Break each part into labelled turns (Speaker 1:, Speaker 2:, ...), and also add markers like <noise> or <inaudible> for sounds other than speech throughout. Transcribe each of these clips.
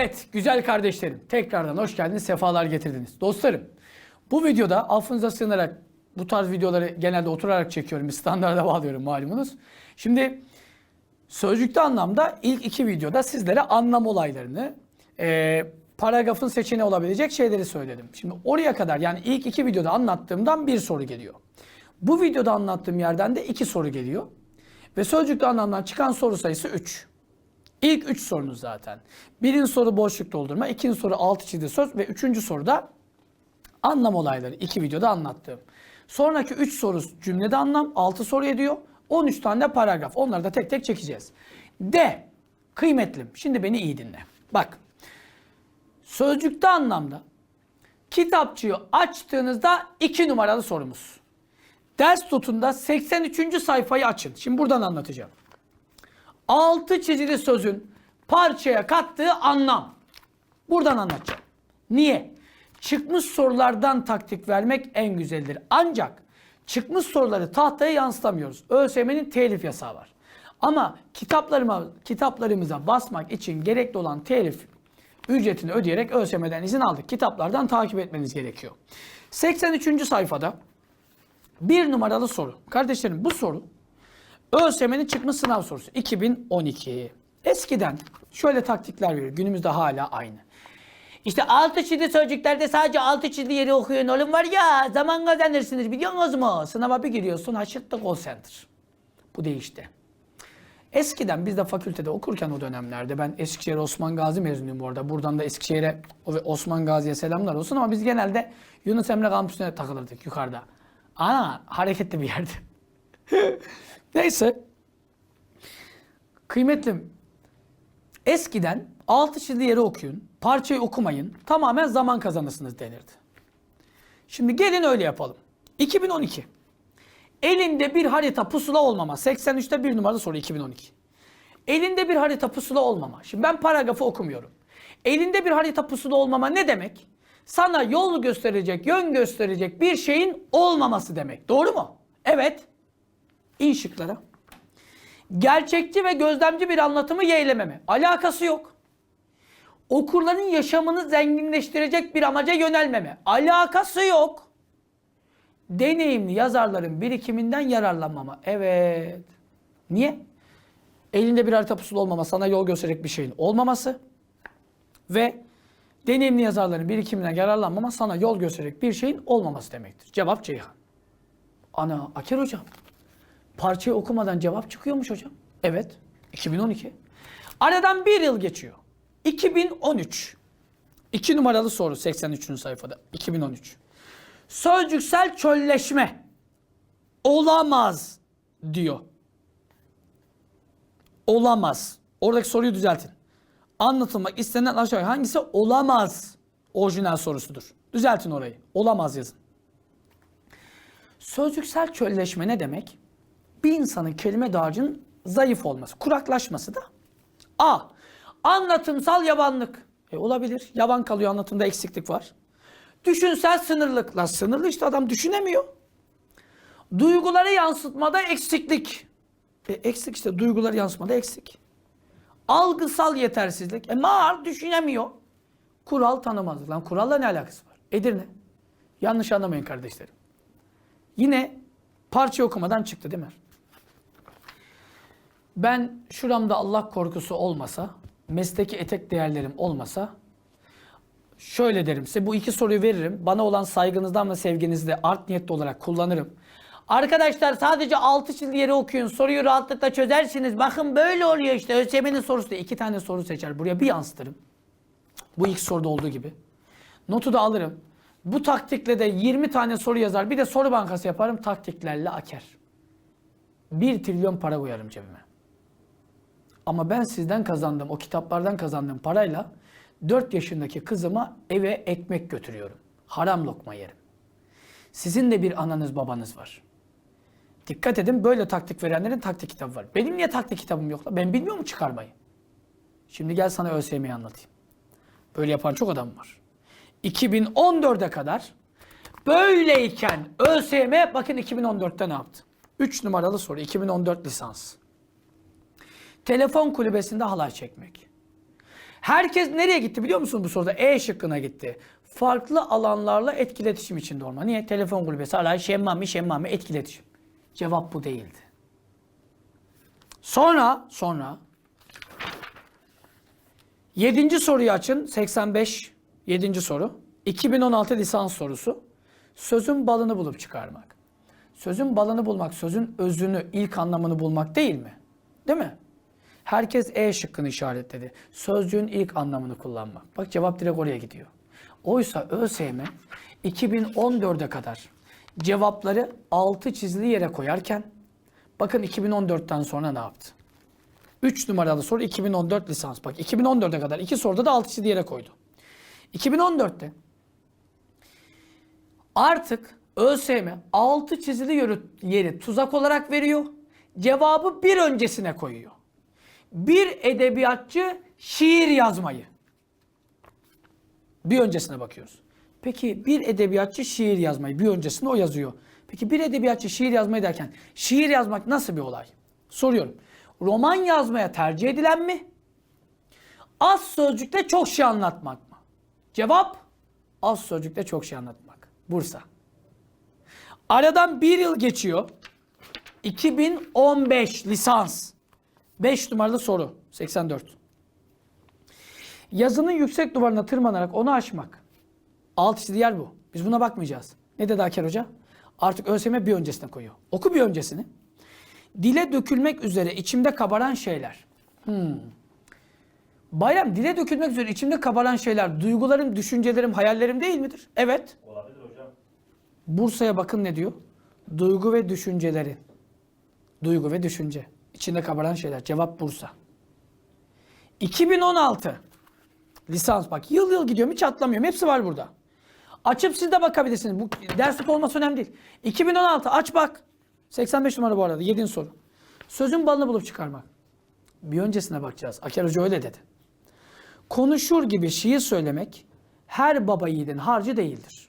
Speaker 1: Evet güzel kardeşlerim tekrardan hoş geldiniz sefalar getirdiniz. Dostlarım bu videoda affınıza sığınarak bu tarz videoları genelde oturarak çekiyorum. Standarda <laughs> bağlıyorum malumunuz. Şimdi sözcükte anlamda ilk iki videoda sizlere anlam olaylarını e, paragrafın seçeneği olabilecek şeyleri söyledim. Şimdi oraya kadar yani ilk iki videoda anlattığımdan bir soru geliyor. Bu videoda anlattığım yerden de iki soru geliyor. Ve sözcükte anlamdan çıkan soru sayısı 3. İlk üç sorunuz zaten. Birinci soru boşluk doldurma, ikinci soru altı çizili söz ve üçüncü soruda anlam olayları. iki videoda anlattığım. Sonraki üç soru cümlede anlam, altı soru ediyor. 13 tane de paragraf. Onları da tek tek çekeceğiz. De, kıymetlim. Şimdi beni iyi dinle. Bak, sözcükte anlamda kitapçığı açtığınızda iki numaralı sorumuz. Ders tutunda 83. sayfayı açın. Şimdi buradan anlatacağım. Altı çizili sözün parçaya kattığı anlam. Buradan anlatacağım. Niye? Çıkmış sorulardan taktik vermek en güzeldir. Ancak çıkmış soruları tahtaya yansıtamıyoruz. ÖSYM'nin telif yasağı var. Ama kitaplarıma, kitaplarımıza basmak için gerekli olan telif ücretini ödeyerek ÖSYM'den izin aldık. Kitaplardan takip etmeniz gerekiyor. 83. sayfada bir numaralı soru. Kardeşlerim bu soru ÖSYM'nin çıkmış sınav sorusu 2012. Eskiden şöyle taktikler veriyor. Günümüzde hala aynı. İşte altı çizili sözcüklerde sadece altı çizili yeri okuyun oğlum var ya zaman kazanırsınız biliyor musunuz mu? Sınava bir giriyorsun haşırt da call center. Bu değişti. Eskiden biz de fakültede okurken o dönemlerde ben Eskişehir Osman Gazi mezunuyum bu arada. Buradan da Eskişehir'e ve Osman Gazi'ye selamlar olsun ama biz genelde Yunus Emre kampüsüne takılırdık yukarıda. Ana hareketli bir yerdi. <laughs> Neyse. Kıymetlim. Eskiden altı çizili yeri okuyun, parçayı okumayın, tamamen zaman kazanırsınız denirdi. Şimdi gelin öyle yapalım. 2012. Elinde bir harita pusula olmama. 83'te bir numaralı soru 2012. Elinde bir harita pusula olmama. Şimdi ben paragrafı okumuyorum. Elinde bir harita pusula olmama ne demek? Sana yol gösterecek, yön gösterecek bir şeyin olmaması demek. Doğru mu? Evet. İn şıklara. Gerçekçi ve gözlemci bir anlatımı yeğlememe. Alakası yok. Okurların yaşamını zenginleştirecek bir amaca yönelmeme. Alakası yok. Deneyimli yazarların birikiminden yararlanmama. Evet. Niye? Elinde bir harita pusulu olmama, sana yol gösterecek bir şeyin olmaması ve deneyimli yazarların birikiminden yararlanmama, sana yol gösterecek bir şeyin olmaması demektir. Cevap Ceyhan. Ana Aker hocam. Parçayı okumadan cevap çıkıyormuş hocam. Evet. 2012. Aradan bir yıl geçiyor. 2013. 2 numaralı soru 83. sayfada. 2013. Sözcüksel çölleşme. Olamaz diyor. Olamaz. Oradaki soruyu düzeltin. Anlatılmak istenen aşağı hangisi olamaz orijinal sorusudur. Düzeltin orayı. Olamaz yazın. Sözcüksel çölleşme ne demek? Bir insanın kelime dağarcığının zayıf olması, kuraklaşması da. A. Anlatımsal yavanlık. E, olabilir. Yavan kalıyor anlatımda eksiklik var. Düşünsel sınırlık. La sınırlı işte adam düşünemiyor. Duyguları yansıtmada eksiklik. E, eksik işte duyguları yansıtmada eksik. Algısal yetersizlik. E mal düşünemiyor. Kural tanımazlık. Lan kuralla ne alakası var? Edirne. Yanlış anlamayın kardeşlerim. Yine parça okumadan çıktı değil mi? Ben şuramda Allah korkusu olmasa, mesleki etek değerlerim olmasa şöyle derim size bu iki soruyu veririm. Bana olan saygınızdan ve sevginizle art niyetli olarak kullanırım. Arkadaşlar sadece altı çizili yeri okuyun. Soruyu rahatlıkla çözersiniz. Bakın böyle oluyor işte. ÖSYM'nin sorusu da iki tane soru seçer. Buraya bir yansıtırım. Bu ilk soruda olduğu gibi. Notu da alırım. Bu taktikle de 20 tane soru yazar. Bir de soru bankası yaparım. Taktiklerle aker. 1 trilyon para koyarım cebime. Ama ben sizden kazandığım, o kitaplardan kazandığım parayla 4 yaşındaki kızıma eve ekmek götürüyorum. Haram lokma yerim. Sizin de bir ananız babanız var. Dikkat edin böyle taktik verenlerin taktik kitabı var. Benim niye taktik kitabım yok? Ben bilmiyor mu çıkarmayı? Şimdi gel sana ÖSYM'yi anlatayım. Böyle yapan çok adam var. 2014'e kadar böyleyken ÖSYM bakın 2014'te ne yaptı? 3 numaralı soru 2014 lisans. Telefon kulübesinde halay çekmek. Herkes nereye gitti biliyor musun bu soruda? E şıkkına gitti. Farklı alanlarla etkileşim içinde olma. Niye? Telefon kulübesi, alay, şemmami, şemmami, etkileşim. Cevap bu değildi. Sonra, sonra Yedinci soruyu açın. 85. Yedinci soru. 2016 lisans sorusu. Sözün balını bulup çıkarmak. Sözün balını bulmak, sözün özünü, ilk anlamını bulmak değil mi? Değil mi? Herkes E şıkkını işaretledi. Sözcüğün ilk anlamını kullanmak. Bak cevap direkt oraya gidiyor. Oysa ÖSYM 2014'e kadar cevapları altı çizili yere koyarken bakın 2014'ten sonra ne yaptı? 3 numaralı soru 2014 lisans. Bak 2014'e kadar iki soruda da 6 çizili yere koydu. 2014'te artık ÖSYM 6 çizili yeri tuzak olarak veriyor. Cevabı bir öncesine koyuyor. Bir edebiyatçı şiir yazmayı. Bir öncesine bakıyoruz. Peki bir edebiyatçı şiir yazmayı bir öncesinde o yazıyor. Peki bir edebiyatçı şiir yazmayı derken şiir yazmak nasıl bir olay? Soruyorum. Roman yazmaya tercih edilen mi? Az sözcükte çok şey anlatmak mı? Cevap az sözcükte çok şey anlatmak. Bursa. Aradan bir yıl geçiyor. 2015 lisans. 5 numaralı soru. 84. Yazının yüksek duvarına tırmanarak onu aşmak. Alt çizili yer bu. Biz buna bakmayacağız. Ne dedi Aker Hoca? Artık ÖSYM bir öncesine koyuyor. Oku bir öncesini. Dile dökülmek üzere içimde kabaran şeyler. Hmm. Bayram dile dökülmek üzere içimde kabaran şeyler duygularım, düşüncelerim, hayallerim değil midir? Evet.
Speaker 2: Olabilir hocam.
Speaker 1: Bursa'ya bakın ne diyor? Duygu ve düşünceleri. Duygu ve düşünce. İçinde kabaran şeyler. Cevap Bursa. 2016. Lisans bak yıl yıl gidiyorum hiç atlamıyorum. Hepsi var burada. Açıp siz de bakabilirsiniz. Bu derslik olması önemli değil. 2016 aç bak. 85 numara bu arada 7. soru. Sözün balını bulup çıkarmak. Bir öncesine bakacağız. Aker Hoca öyle dedi. Konuşur gibi şiir söylemek her baba yiğidin harcı değildir.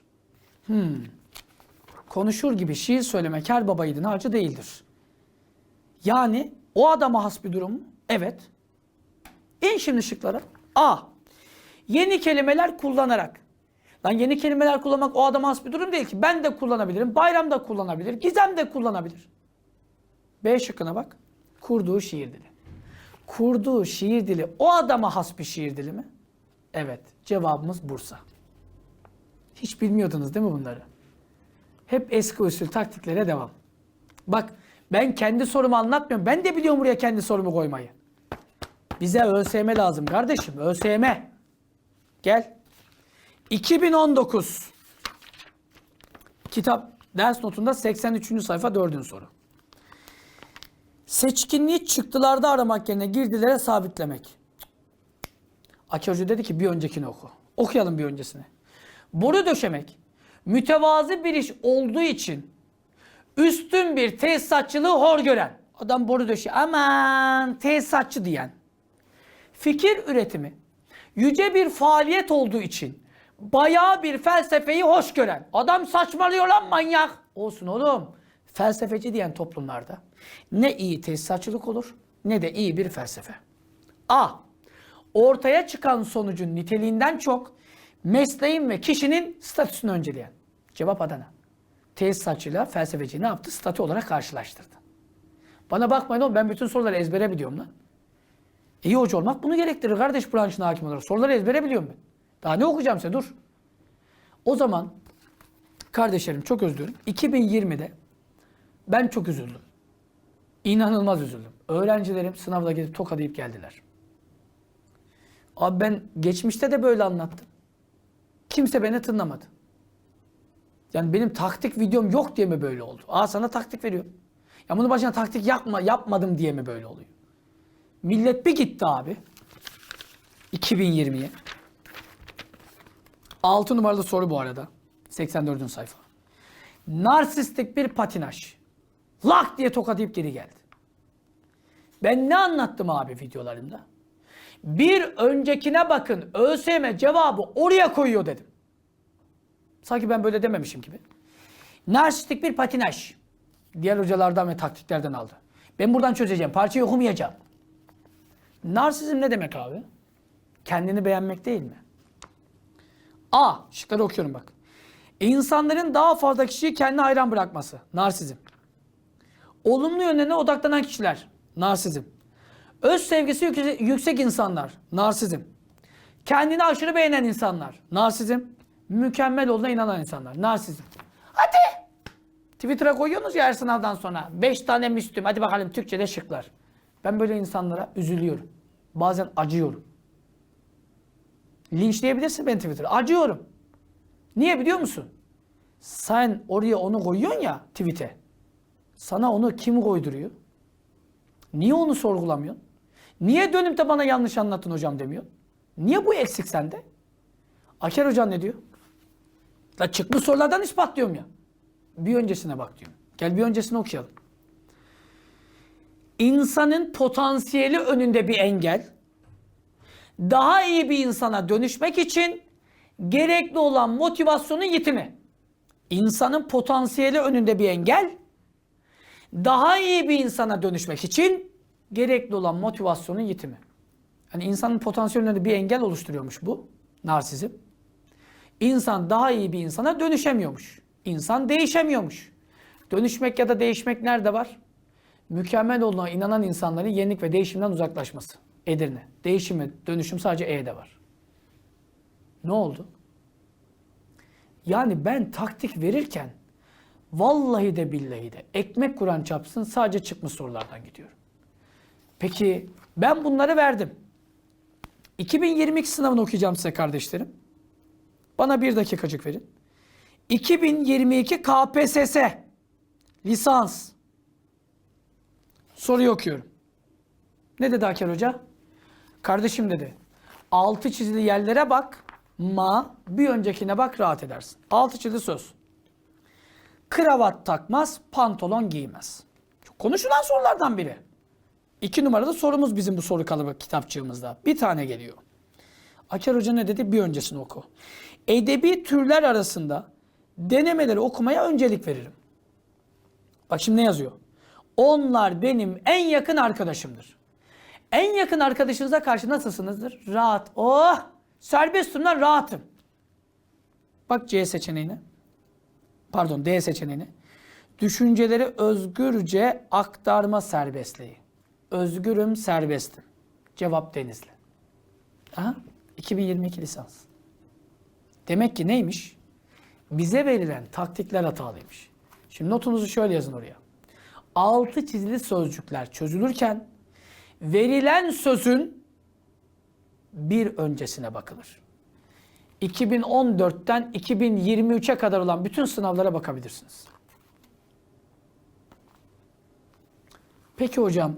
Speaker 1: Konuşur gibi şiir söylemek her baba yiğidin harcı değildir. Yani o adama has bir durum mu? Evet. İn şimdi şıklara. A. Yeni kelimeler kullanarak. Lan yeni kelimeler kullanmak o adama has bir durum değil ki. Ben de kullanabilirim. Bayram da kullanabilir. Gizem de kullanabilir. B şıkkına bak. Kurduğu şiir dili. Kurduğu şiir dili o adama has bir şiir dili mi? Evet. Cevabımız Bursa. Hiç bilmiyordunuz değil mi bunları? Hep eski usul taktiklere devam. Bak ben kendi sorumu anlatmıyorum. Ben de biliyorum buraya kendi sorumu koymayı. Bize ÖSYM lazım kardeşim. ÖSYM. Gel. 2019 kitap ders notunda 83. sayfa 4. soru. Seçkinliği çıktılarda aramak yerine girdilere sabitlemek. Aki Hoca dedi ki bir öncekini oku. Okuyalım bir öncesini. Boru döşemek mütevazı bir iş olduğu için üstün bir tesisatçılığı hor gören. Adam boru döşe aman tesisatçı diyen. Fikir üretimi yüce bir faaliyet olduğu için bayağı bir felsefeyi hoş gören. Adam saçmalıyor lan manyak. Olsun oğlum. Felsefeci diyen toplumlarda ne iyi tesisatçılık olur ne de iyi bir felsefe. A. Ortaya çıkan sonucun niteliğinden çok mesleğin ve kişinin statüsünü önceleyen. Cevap Adana. Tesisatçıyla felsefeci ne yaptı? Statü olarak karşılaştırdı. Bana bakmayın oğlum ben bütün soruları ezbere biliyorum lan. İyi hoca olmak bunu gerektirir kardeş branşına hakim olarak. Soruları ezbere biliyorum ben. Daha ne okuyacağım size dur. O zaman kardeşlerim çok dilerim. 2020'de ben çok üzüldüm. İnanılmaz üzüldüm. Öğrencilerim sınavda gidip tokadayıp geldiler. Abi ben geçmişte de böyle anlattım. Kimse beni tınlamadı. Yani benim taktik videom yok diye mi böyle oldu? Aa sana taktik veriyorum. Ya bunu başına taktik yapma, yapmadım diye mi böyle oluyor? Millet bir gitti abi. 2020'ye. 6 numaralı soru bu arada. 84. sayfa. Narsistik bir patinaj. Lak diye tokatlayıp geri geldi. Ben ne anlattım abi videolarımda? Bir öncekine bakın ÖSYM cevabı oraya koyuyor dedim. Sanki ben böyle dememişim gibi. Narsistik bir patinaj. Diğer hocalardan ve taktiklerden aldı. Ben buradan çözeceğim. Parçayı okumayacağım. Narsizm ne demek abi? Kendini beğenmek değil mi? A. Şıkları okuyorum bak. İnsanların daha fazla kişiyi kendine hayran bırakması. Narsizm. Olumlu yönlerine odaklanan kişiler. Narsizm. Öz sevgisi yüksek insanlar. Narsizm. Kendini aşırı beğenen insanlar. Narsizm. Mükemmel olduğuna inanan insanlar. Narsizm. Hadi. Twitter'a koyuyorsunuz ya her sınavdan sonra. 5 tane Müslüm. Hadi bakalım Türkçe'de şıklar. Ben böyle insanlara üzülüyorum. Bazen acıyorum. Linçleyebilirsin beni Twitter'da. Acıyorum. Niye biliyor musun? Sen oraya onu koyuyorsun ya tweet'e. Sana onu kim koyduruyor? Niye onu sorgulamıyorsun? Niye dönüp de bana yanlış anlattın hocam demiyor? Niye bu eksik sende? Aker hocam ne diyor? La çıkmış sorulardan ispatlıyorum ya. Bir öncesine bak diyorum. Gel bir öncesini okuyalım. İnsanın potansiyeli önünde bir engel. Daha iyi bir insana dönüşmek için gerekli olan motivasyonun yitimi. İnsanın potansiyeli önünde bir engel. Daha iyi bir insana dönüşmek için gerekli olan motivasyonun yitimi. Yani insanın potansiyeli önünde bir engel oluşturuyormuş bu. Narsizm. İnsan daha iyi bir insana dönüşemiyormuş. İnsan değişemiyormuş. Dönüşmek ya da değişmek nerede var? Mükemmel olduğuna inanan insanların yenilik ve değişimden uzaklaşması. Edirne. Değişim ve dönüşüm sadece E'de var. Ne oldu? Yani ben taktik verirken vallahi de billahi de ekmek kuran çapsın sadece çıkmış sorulardan gidiyorum. Peki ben bunları verdim. 2022 sınavını okuyacağım size kardeşlerim. Bana bir dakikacık verin. 2022 KPSS lisans soruyu okuyorum. Ne dedi Haker Hoca? Kardeşim dedi. Altı çizili yerlere bak. Ma bir öncekine bak rahat edersin. Altı çizili söz. Kravat takmaz, pantolon giymez. Çok konuşulan sorulardan biri. İki numaralı sorumuz bizim bu soru kalıbı kitapçığımızda. Bir tane geliyor. Aker Hoca ne dedi? Bir öncesini oku. Edebi türler arasında denemeleri okumaya öncelik veririm. Bak şimdi ne yazıyor? Onlar benim en yakın arkadaşımdır. En yakın arkadaşınıza karşı nasılsınızdır? Rahat. Oh! Serbestim lan rahatım. Bak C seçeneğine. Pardon D seçeneğine. Düşünceleri özgürce aktarma serbestliği. Özgürüm, serbestim. Cevap Denizli. Aha, 2022 lisans. Demek ki neymiş? Bize verilen taktikler hatalıymış. Şimdi notunuzu şöyle yazın oraya. Altı çizili sözcükler çözülürken verilen sözün bir öncesine bakılır. 2014'ten 2023'e kadar olan bütün sınavlara bakabilirsiniz. Peki hocam,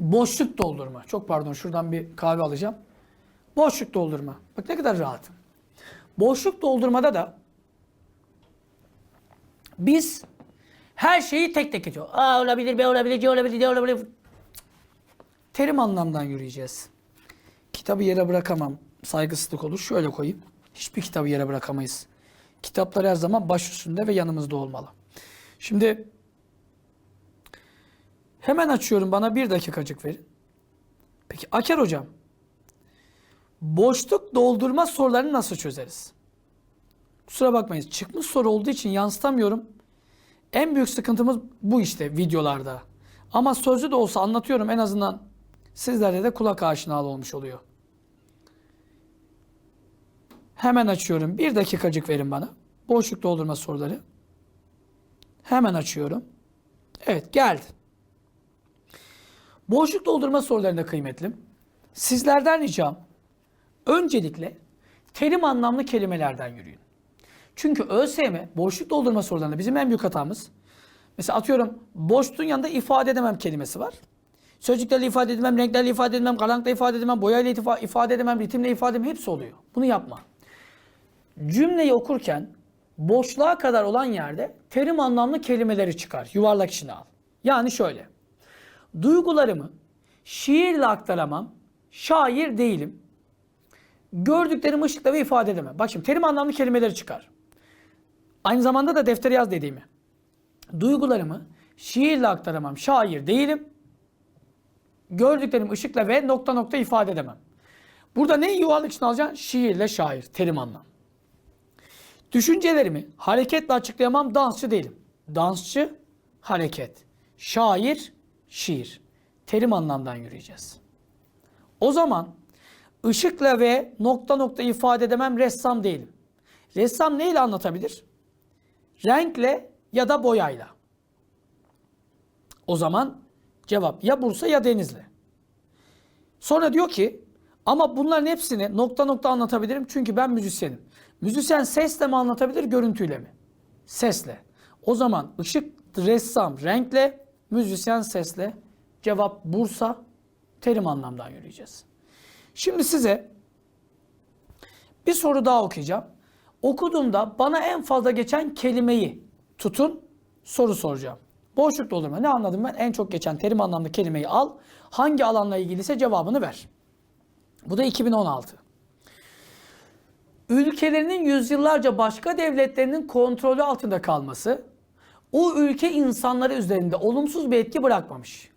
Speaker 1: boşluk doldurma. Çok pardon şuradan bir kahve alacağım. Boşluk doldurma. Bak ne kadar rahatım. Boşluk doldurmada da biz her şeyi tek tek geçiyor. A olabilir, B olabilir, C olabilir, D olabilir. Terim anlamdan yürüyeceğiz. Kitabı yere bırakamam. Saygısızlık olur. Şöyle koyayım. Hiçbir kitabı yere bırakamayız. Kitaplar her zaman baş üstünde ve yanımızda olmalı. Şimdi hemen açıyorum. Bana bir dakikacık verin. Peki Aker hocam. Boşluk doldurma sorularını nasıl çözeriz? Kusura bakmayın. Çıkmış soru olduğu için yansıtamıyorum. En büyük sıkıntımız bu işte videolarda. Ama sözlü de olsa anlatıyorum en azından sizlerde de kulak aşinalı olmuş oluyor. Hemen açıyorum. Bir dakikacık verin bana. Boşluk doldurma soruları. Hemen açıyorum. Evet geldi. Boşluk doldurma sorularında kıymetlim. Sizlerden ricam öncelikle terim anlamlı kelimelerden yürüyün. Çünkü ÖSYM boşluk doldurma sorularında bizim en büyük hatamız. Mesela atıyorum boşluğun yanında ifade edemem kelimesi var. Sözcüklerle ifade edemem, renklerle ifade edemem, karanlıkla ifade edemem, boyayla ifa- ifade edemem, ritimle ifade edemem hepsi oluyor. Bunu yapma. Cümleyi okurken boşluğa kadar olan yerde terim anlamlı kelimeleri çıkar. Yuvarlak içine al. Yani şöyle. Duygularımı şiirle aktaramam, şair değilim. Gördüklerimi ışıkla ve ifade edemem. Bak şimdi terim anlamlı kelimeleri çıkar. Aynı zamanda da deftere yaz dediğimi. Duygularımı şiirle aktaramam, şair değilim. Gördüklerimi ışıkla ve nokta nokta ifade edemem. Burada ne yuvarlak için alacaksın? Şiirle şair, terim anlam. Düşüncelerimi hareketle açıklayamam, dansçı değilim. Dansçı, hareket. Şair, şiir. Terim anlamdan yürüyeceğiz. O zaman ışıkla ve nokta nokta ifade edemem, ressam değilim. Ressam neyle anlatabilir? Renkle ya da boyayla. O zaman cevap ya Bursa ya Denizli. Sonra diyor ki ama bunların hepsini nokta nokta anlatabilirim çünkü ben müzisyenim. Müzisyen sesle mi anlatabilir, görüntüyle mi? Sesle. O zaman ışık, ressam renkle, müzisyen sesle. Cevap Bursa, terim anlamdan yürüyeceğiz. Şimdi size bir soru daha okuyacağım. Okuduğumda bana en fazla geçen kelimeyi tutun, soru soracağım. Boşluk doldurma. Ne anladım ben? En çok geçen terim anlamlı kelimeyi al. Hangi alanla ilgiliyse cevabını ver. Bu da 2016. Ülkelerinin yüzyıllarca başka devletlerinin kontrolü altında kalması o ülke insanları üzerinde olumsuz bir etki bırakmamış.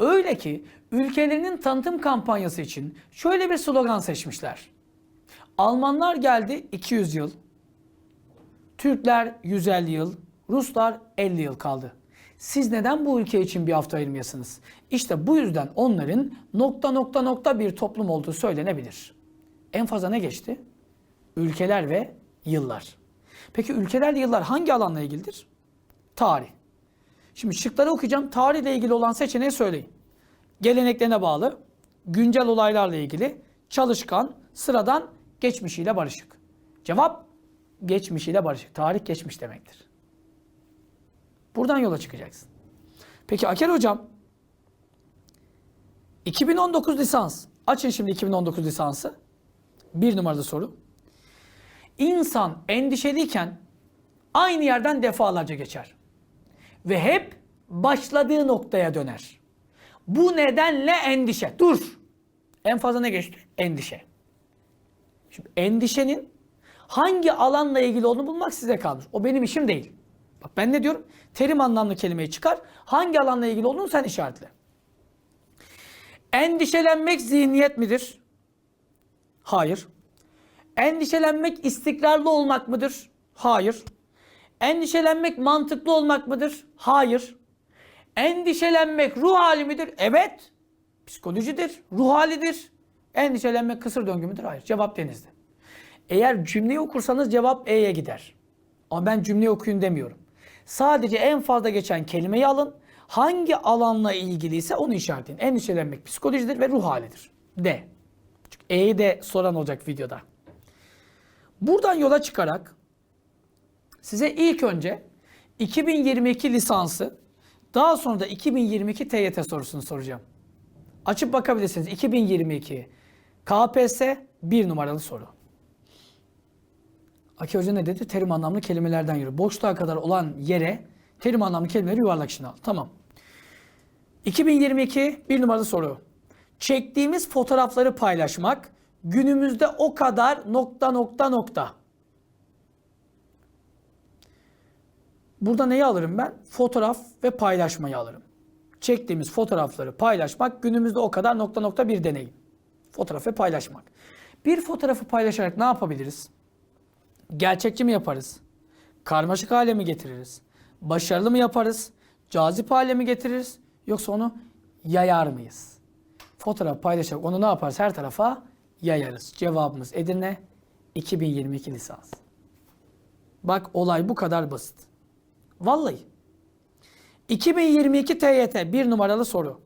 Speaker 1: Öyle ki ülkelerinin tanıtım kampanyası için şöyle bir slogan seçmişler. Almanlar geldi 200 yıl, Türkler 150 yıl, Ruslar 50 yıl kaldı. Siz neden bu ülke için bir hafta ayırmayasınız? İşte bu yüzden onların nokta nokta nokta bir toplum olduğu söylenebilir. En fazla ne geçti? Ülkeler ve yıllar. Peki ülkeler ve yıllar hangi alanla ilgilidir? Tarih. Şimdi şıkları okuyacağım. Tarihle ilgili olan seçeneği söyleyin. Geleneklerine bağlı, güncel olaylarla ilgili, çalışkan, sıradan, geçmişiyle barışık. Cevap geçmişiyle barışık. Tarih geçmiş demektir. Buradan yola çıkacaksın. Peki Aker hocam 2019 lisans. Açın şimdi 2019 lisansı. Bir numaralı soru. İnsan endişeliyken aynı yerden defalarca geçer. Ve hep başladığı noktaya döner. Bu nedenle endişe. Dur. En fazla ne geçti? Endişe. Şimdi endişenin hangi alanla ilgili olduğunu bulmak size kalmış. O benim işim değil. Bak ben ne diyorum? Terim anlamlı kelimeyi çıkar. Hangi alanla ilgili olduğunu sen işaretle. Endişelenmek zihniyet midir? Hayır. Endişelenmek istikrarlı olmak mıdır? Hayır. Endişelenmek mantıklı olmak mıdır? Hayır. Endişelenmek ruh hali midir? Evet. Psikolojidir, ruh halidir. Endişelenmek kısır döngü müdür? Hayır. Cevap denizde. Eğer cümleyi okursanız cevap E'ye gider. Ama ben cümleyi okuyun demiyorum. Sadece en fazla geçen kelimeyi alın. Hangi alanla ilgiliyse onu işaretleyin. Endişelenmek psikolojidir ve ruh halidir. D. Çünkü E'yi de soran olacak videoda. Buradan yola çıkarak size ilk önce 2022 lisansı daha sonra da 2022 TYT sorusunu soracağım. Açıp bakabilirsiniz. 2022 KPSS bir numaralı soru. Aki Hoca ne dedi? Terim anlamlı kelimelerden yürü. Boşluğa kadar olan yere terim anlamlı kelimeleri yuvarlak içine al. Tamam. 2022 bir numaralı soru. Çektiğimiz fotoğrafları paylaşmak günümüzde o kadar nokta nokta nokta. Burada neyi alırım ben? Fotoğraf ve paylaşmayı alırım. Çektiğimiz fotoğrafları paylaşmak günümüzde o kadar nokta nokta bir deneyim. Fotoğraf ve paylaşmak. Bir fotoğrafı paylaşarak ne yapabiliriz? Gerçekçi mi yaparız? Karmaşık hale mi getiririz? Başarılı mı yaparız? Cazip hale mi getiririz? Yoksa onu yayar mıyız? Fotoğraf paylaşarak onu ne yaparız? Her tarafa yayarız. Cevabımız Edirne 2022 lisans. Bak olay bu kadar basit. Vallahi. 2022 TYT bir numaralı soru.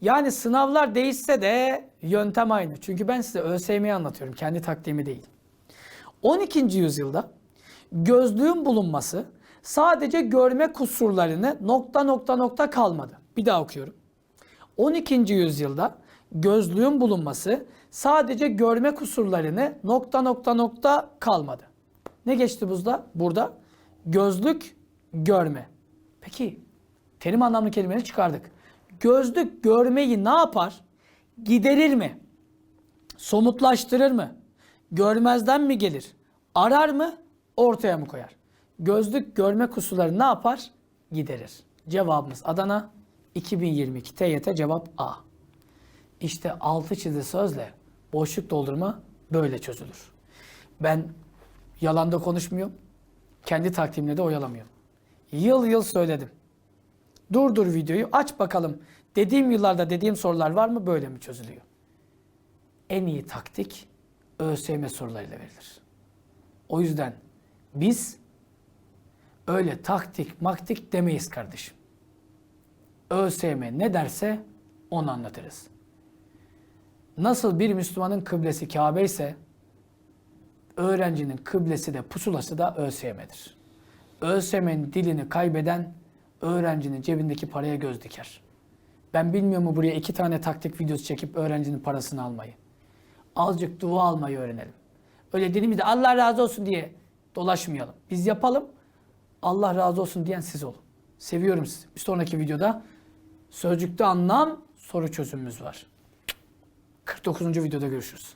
Speaker 1: Yani sınavlar değişse de yöntem aynı. Çünkü ben size ÖSYM'yi anlatıyorum. Kendi taktiğimi değil. 12. yüzyılda gözlüğün bulunması sadece görme kusurlarını nokta nokta nokta kalmadı. Bir daha okuyorum. 12. yüzyılda gözlüğün bulunması sadece görme kusurlarını nokta nokta nokta kalmadı. Ne geçti buzda? Burada gözlük görme. Peki terim anlamlı kelimeleri çıkardık. Gözlük görmeyi ne yapar? Giderir mi? Somutlaştırır mı? Görmezden mi gelir? Arar mı? Ortaya mı koyar? Gözlük görme kusurları ne yapar? Giderir. Cevabımız Adana 2022 TYT cevap A. İşte altı çizili sözle boşluk doldurma böyle çözülür. Ben yalanda konuşmuyorum. Kendi takdimle de oyalamıyorum. Yıl yıl söyledim. Durdur videoyu aç bakalım. Dediğim yıllarda dediğim sorular var mı böyle mi çözülüyor? En iyi taktik ÖSYM sorularıyla verilir. O yüzden biz öyle taktik maktik demeyiz kardeşim. ÖSYM ne derse onu anlatırız. Nasıl bir Müslümanın kıblesi Kabe ise öğrencinin kıblesi de pusulası da ÖSYM'dir. ÖSYM'nin dilini kaybeden öğrencinin cebindeki paraya göz diker. Ben bilmiyor mu buraya iki tane taktik videosu çekip öğrencinin parasını almayı. Azıcık dua almayı öğrenelim. Öyle dilimizde Allah razı olsun diye dolaşmayalım. Biz yapalım. Allah razı olsun diyen siz olun. Seviyorum sizi. Bir sonraki videoda sözcükte anlam soru çözümümüz var. 49. videoda görüşürüz.